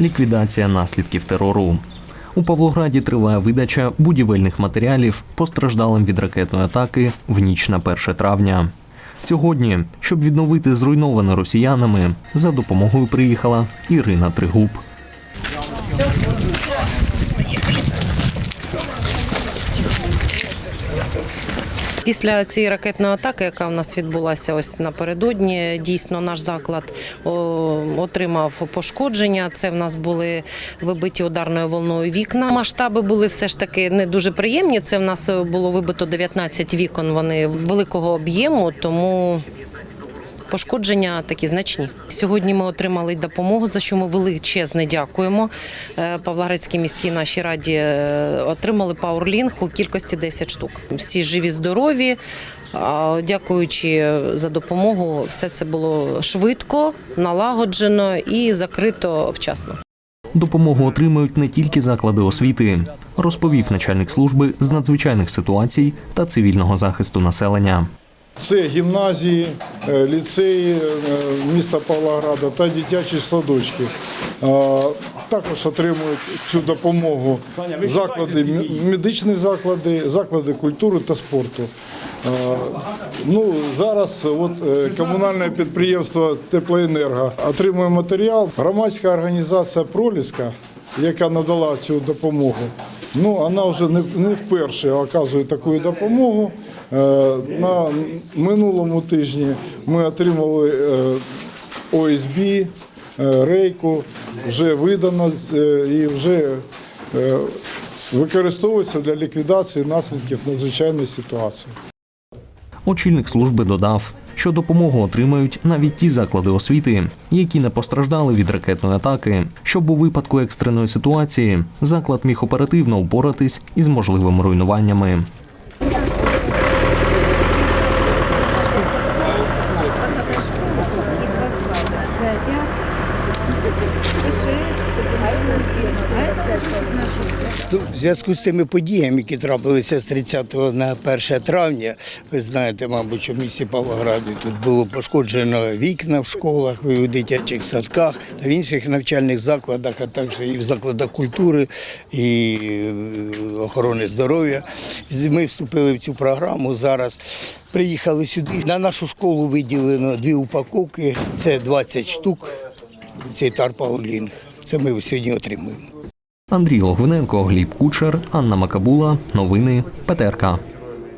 ліквідація наслідків терору. У Павлограді триває видача будівельних матеріалів постраждалим від ракетної атаки в ніч на 1 травня. Сьогодні, щоб відновити зруйноване росіянами, за допомогою приїхала Ірина Тригуб. Після цієї ракетної атаки, яка в нас відбулася ось напередодні, дійсно наш заклад отримав пошкодження. Це в нас були вибиті ударною волною вікна. Масштаби були все ж таки не дуже приємні. Це в нас було вибито 19 вікон. Вони великого об'єму, тому. Пошкодження такі значні. Сьогодні ми отримали допомогу, за що ми величезне дякуємо. Е, Павлоградській міській нашій раді е, отримали пауерлінг у кількості 10 штук. Всі живі, здорові. Дякуючи за допомогу, все це було швидко, налагоджено і закрито вчасно. Допомогу отримають не тільки заклади освіти, розповів начальник служби з надзвичайних ситуацій та цивільного захисту населення. Це гімназії, ліцеї е, міста Павлограда та дитячі садочки. Е, Також отримують цю допомогу заклади, медичні заклади, заклади культури та спорту. Е, Ну, зараз от, е, комунальне підприємство Теплоенерго отримує матеріал. Громадська організація Проліска, яка надала цю допомогу, ну, вона вже не, не вперше оказує таку допомогу. Е, На минулому тижні ми отримали е, ОСБ, е, рейку, вже видано і вже використовується для ліквідації наслідків надзвичайної ситуації. Очільник служби додав, що допомогу отримають навіть ті заклади освіти, які не постраждали від ракетної атаки, щоб у випадку екстреної ситуації заклад міг оперативно впоратись із можливими руйнуваннями. Ну, в зв'язку з тими подіями, які трапилися з 30 на 1 травня, ви знаєте, мабуть, що в місті Павлограді тут було пошкоджено вікна в школах, і у дитячих садках та в інших навчальних закладах, а також і в закладах культури і е, охорони здоров'я. Ми вступили в цю програму зараз. Приїхали сюди. На нашу школу виділено дві упаковки, це 20 штук. Цей тарпаунлінг. Це ми сьогодні отримуємо. Андрій Логвиненко, Гліб Кучер, Анна Макабула. Новини ПТРК.